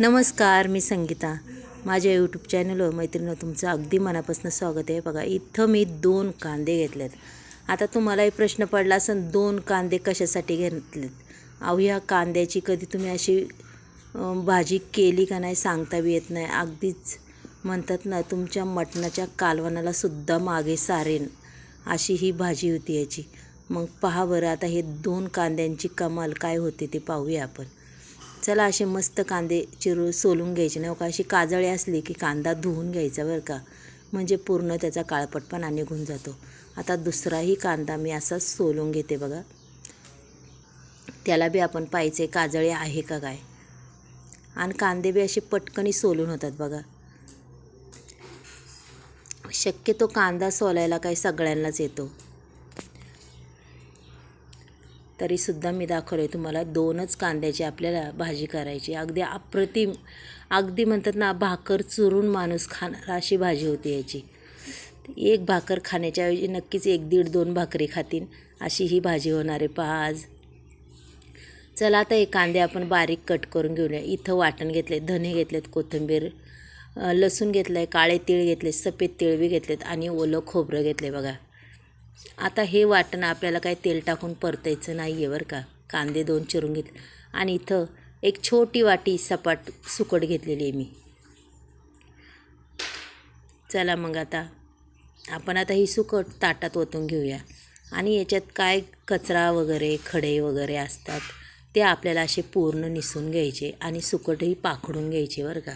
नमस्कार मी संगीता. माझ्या यूट्यूब चॅनलवर मैत्रिणं तुमचं अगदी मनापासून स्वागत आहे. बघा इथं मी दोन कांदे घेतलेत. आता तुम्हालाही प्रश्न पडला असेल दोन कांदे कशासाठी घेतलेत? अहो ह्या कांद्याची कधी तुम्ही अशी भाजी केली का नाही सांगता बी येत नाही. अगदीच म्हणतात ना तुमच्या मटणाच्या कालवणाला सुद्धा मागे सारेन अशी ही भाजी होती याची. मग पहा बरं आता हे दोन कांद्यांची कमाल काय होते ते पाहूया आपण. चला असे मस्त कांदे चिरू सोलून घ्यायचे. नाही हो का अशी काजळी असली की कांदा धुवून घ्यायचा बरं का. म्हणजे पूर्ण त्याचा काळपटपणा निघून जातो. आता दुसराही कांदा मी असा सोलून घेते बघा. त्याला बी आपण पाहिजे काजळी आहे का काय. आणि कांदे बी असे पटकनी सोलून होतात बघा. शक्यतो कांदा सोलायला काही सगळ्यांनाच येतो. तरीसुद्धा मी दाखवले तुम्हाला दोनच कांद्याची आपल्याला भाजी करायची. अगदी अप्रतिम अगदी म्हणतात ना भाकर चुरून माणूस खाणार अशी भाजी होती याची. एक भाकर खाण्याच्या ऐवजी नक्कीच एक दीड दोन भाकरी खातीन अशी ही भाजी होणार आहे. पहा आज. चला आता हे कांदे आपण बारीक कट करून घेऊया. इथं वाटण घेतले धने घेतलेत कोथिंबीर लसूण घेतलं आहे काळे तीळ घेतले सफेद तीळ बी घेतलेत आणि ओलं खोबरं घेतले बघा. आता हे वाटणं आपल्याला काही तेल टाकून परतायचं नाही आहे बरं का. कांदे दोन चिरून घेतले. आणि इथं एक छोटी वाटी सपाट सुकट घेतलेली आहे मी. चला मग आता आपण आता ही सुकट ताटात ओतून घेऊया. आणि याच्यात काय कचरा वगैरे खडे वगैरे असतात ते आपल्याला असे पूर्ण निसून घ्यायचे आणि सुकटही पाखडून घ्यायचे बरं का.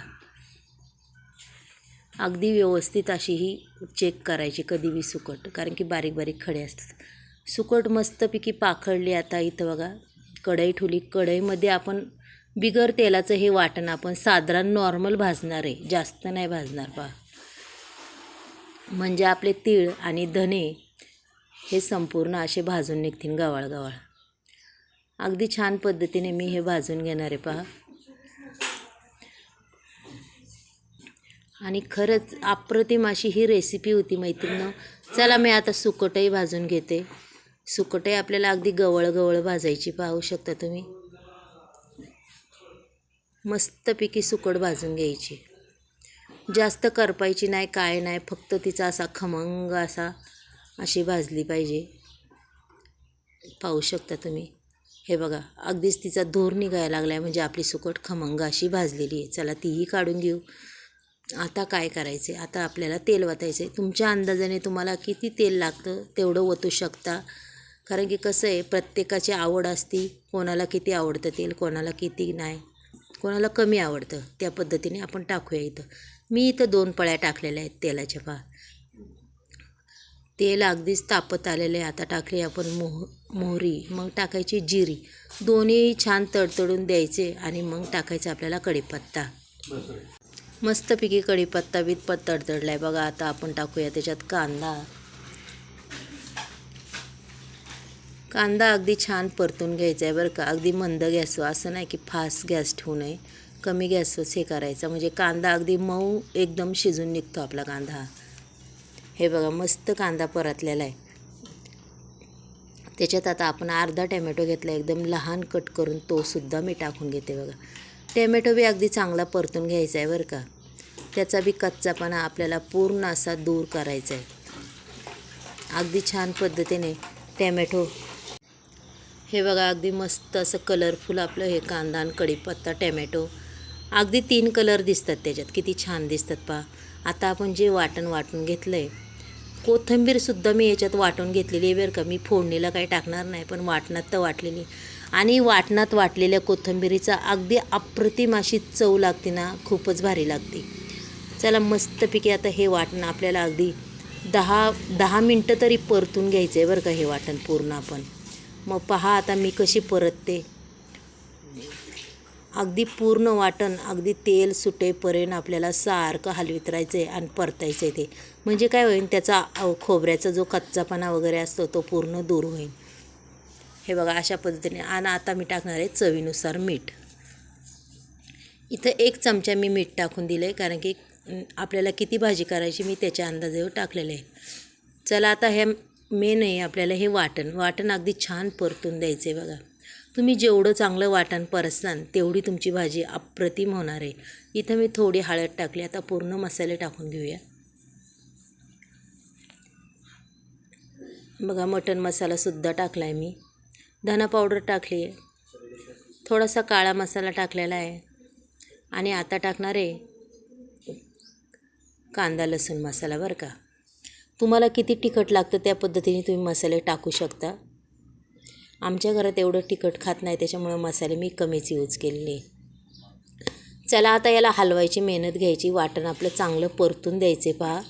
अगदी व्यवस्थित अशी ही चेक करायची कधी बी सुकट कारण की बारीक बारीक खडे असतात. सुकट मस्तपैकी पाखडली आता इथं बघा कढई ठुली कढईमध्ये आपण बिगर तेलाचं हे वाटण आपण साधारण नॉर्मल भाजणार आहे जास्त नाही भाजणार पहा. म्हणजे आपले तीळ आणि धने हे संपूर्ण असे भाजून निघतील गवाळ गवाळ. अगदी छान पद्धतीने मी हे भाजून घेणार आहे पहा. आणि खरंच अप्रतिम अशी ही रेसिपी होती मैत्रिणं. चला मी आता सुकटही भाजून घेते. सुकटही आपल्याला अगदी गवळ गवळ भाजायची पाहू शकता तुम्ही. मस्तपैकी सुकट भाजून घ्यायची. जास्त करपायची नाही काय नाही फक्त तिचा असा खमंग असा अशी भाजली पाहिजे. पाहू शकता तुम्ही. हे बघा अगदीच तिचा धूर निघायला लागला आहे म्हणजे आपली सुकट खमंग अशी भाजलेली आहे. चला तीही काढून घेऊ. आता काय करायचे? आता आपल्याला तेल वतायचं आहे तुमच्या अंदाजाने तुम्हाला किती तेल लागतं? तेवढं ओतू शकता. कारण की कसं आहे प्रत्येकाची आवड असती. कोणाला किती आवडतं तेल कोणाला किती नाही. कोणाला कमी आवडतं त्या पद्धतीने आपण टाकूया इथं. मी इथं दोन पळ्या टाकलेल्या आहेत तेलाच्या पा तेल अगदीच तापत आलेलं आहे. आता टाकली आपण मोह मोहरी मग टाकायची जिरी. दोन्ही छान तडतडून द्यायचे आणि मग टाकायचं आपल्याला कढीपत्ता. मस्तपैकी कढीपत्ता बितपत तडतडला आहे बघा आता आपण टाकूया त्याच्यात कांदा. कांदा अगदी छान परतून घ्यायचा आहे बरं का. अगदी मंद गॅसवर असं नाही की फास्ट गॅस ठेवू नये. कमी गॅसवरच हे करायचं. म्हणजे कांदा अगदी मऊ एकदम शिजून निघतो आपला कांदा. हे बघा मस्त कांदा परतलेला आहे त्याच्यात आता आपण अर्धा टॅमॅटो घेतला एकदम लहान कट करून तोसुद्धा मी टाकून घेते बघा. टॅमॅटो बी अगदी चांगला परतून घ्यायचा आहे बरं का. त्याचा बी कच्चापणा आपल्याला पूर्ण असा दूर करायचा आहे. अगदी छान पद्धतीने टॅमॅटो. हे बघा अगदी मस्त असं कलरफुल आपलं हे कांदा आणि कढीपत्ता टॅमॅटो. अगदी तीन कलर दिसतात त्याच्यात. किती छान दिसतात पहा. आता आपण जे वाटण वाटून घेतलं आहे कोथिंबीरसुद्धा मी याच्यात वाटून घेतलेली आहे बरं का. मी फोडणीला काही टाकणार नाही पण वाटणात तर वाटलेली. आणि वाटणात वाटलेल्या कोथिंबीरीचा अगदी अप्रतिम अशी चव लागते ना खूपच भारी लागते. चला मस्तपैकी आता हे वाटण आपल्याला अगदी दहा दहा मिनटं तरी परतून घ्यायचं आहे बरं का हे वाटण पूर्ण आपण. मग पहा आता मी कशी परतते. अगदी पूर्ण वाटण अगदी तेल सुटेपर्यंत आपल्याला सारखं हलवीत राहायचं आहे आणि परतायचं आहे ते. म्हणजे काय होईल त्याचा खोबऱ्याचा जो कच्चापणा वगैरे असतो तो पूर्ण दूर होईल हे बघा अशा पद्धतीने. आणि आता मी टाकणार आहे चवीनुसार मीठ. इथं एक चमचा मी मीठ टाकून दिलं आहे कारण की आपल्याला किती भाजी करायची मी त्याच्या अंदाजावर टाकलेलं आहे. चला आता हे मेन आहे आपल्याला हे वाटण. वाटण अगदी छान परतून द्यायचं आहे बघा. तुम्ही जेवढं चांगलं वाटण परसाल तेवढी तुमची भाजी अप्रतिम होणार आहे. इथं मी थोडी हळद टाकली आता पूर्ण मसाले टाकून घेऊया. बघा मटण मसालासुद्धा टाकला आहे मी. धना पावडर टाकली आहे. थोडासा काळा मसाला टाकलेला आहे. आणि आता टाकणार आहे कांदा लसूण मसाला बरं का. तुम्हाला किती तिखट लागतं त्या पद्धतीने तुम्ही मसाले टाकू शकता. आमच्या घरात एवढं तिखट खात नाही त्याच्यामुळं मसाले मी कमीच यूज केलेले चला आता याला हलवायची मेहनत घ्यायची वाटण आपलं चांगलं परतून द्यायचे पहा.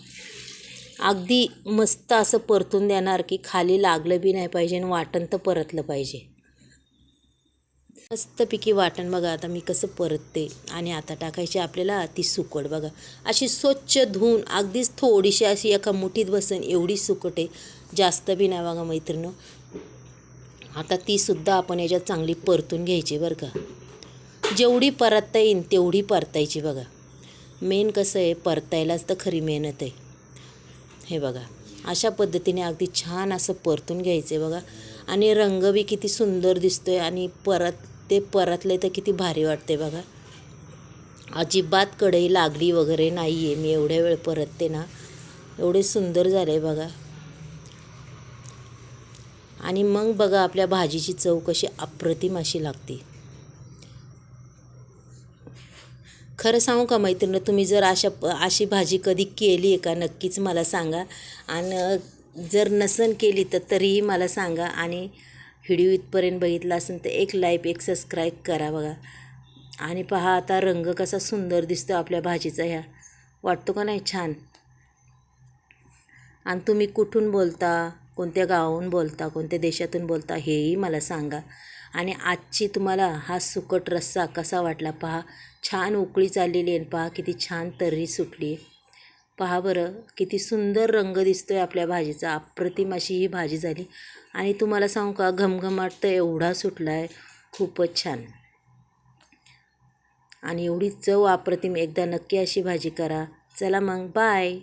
अगदी मस्त असं परतून देणार की खाली लागलं बी नाही पाहिजे आणि वाटण तर परतलं पाहिजे. मस्तपैकी वाटण बघा आता मी कसं परतते आणि आता टाकायची आपल्याला ती सुकट बघा. अशी स्वच्छ धुवून अगदीच थोडीशी अशी एका मुठीत बसन एवढी सुकट आहे. जास्त बी नाही बघा मैत्रिणं. आता तीसुद्धा आपण याच्यात चांगली परतून घ्यायची बरं का. जेवढी परतता येईल तेवढी परतायची बघा. मेन कसं आहे परतायलाच तर खरी मेहनत आहे. हे बघा अशा पद्धतीने अगदी छान असं परतून घ्यायचं आहे बघा. आणि रंग बी किती सुंदर दिसतो आहे आणि परत ते परतले तर किती भारी वाटते बघा. अजिबात कढई लागली वगैरे नाही आहे मी एवढ्या वेळ परतते ना. एवढे सुंदर झाले बघा. आणि मग बघा आपल्या भाजीची चव कशी अप्रतिम अशी लागते. खरं सांगू का मैत्रिणी तुम्ही जर अशा प अशी भाजी कधी केली आहे का? नक्कीच मला सांगा. आणि जर नसन केली तर तरीही मला सांगा. आणि व्हिडिओ इथपर्यंत बघितला असेल तर एक लाईक एक सबस्क्राईब करा बघा. आणि पहा आता रंग कसा सुंदर दिसतो आपल्या भाजीचा ह्या. वाटतो का नाही? छान. आणि तुम्ही कुठून बोलता? कोणत्या गावाहून बोलता? कोणत्या देशातून बोलता? हेही मला सांगा. आणि आजची तुम्हाला हा सुकट रस्सा कसा वाटला पहा. छान उकळी चाललेली आहे पहा किती छान तर्री सुटली पहा बरं किती सुंदर रंग दिसतो आहे आपल्या भाजीचा. अप्रतिम अशी ही भाजी झाली. आणि तुम्हाला सांगू का घमघमाट तर एवढा सुटला आहे खूपच छान. आणि एवढी चव अप्रतिम. एकदा नक्की अशी भाजी करा. चला मग बाय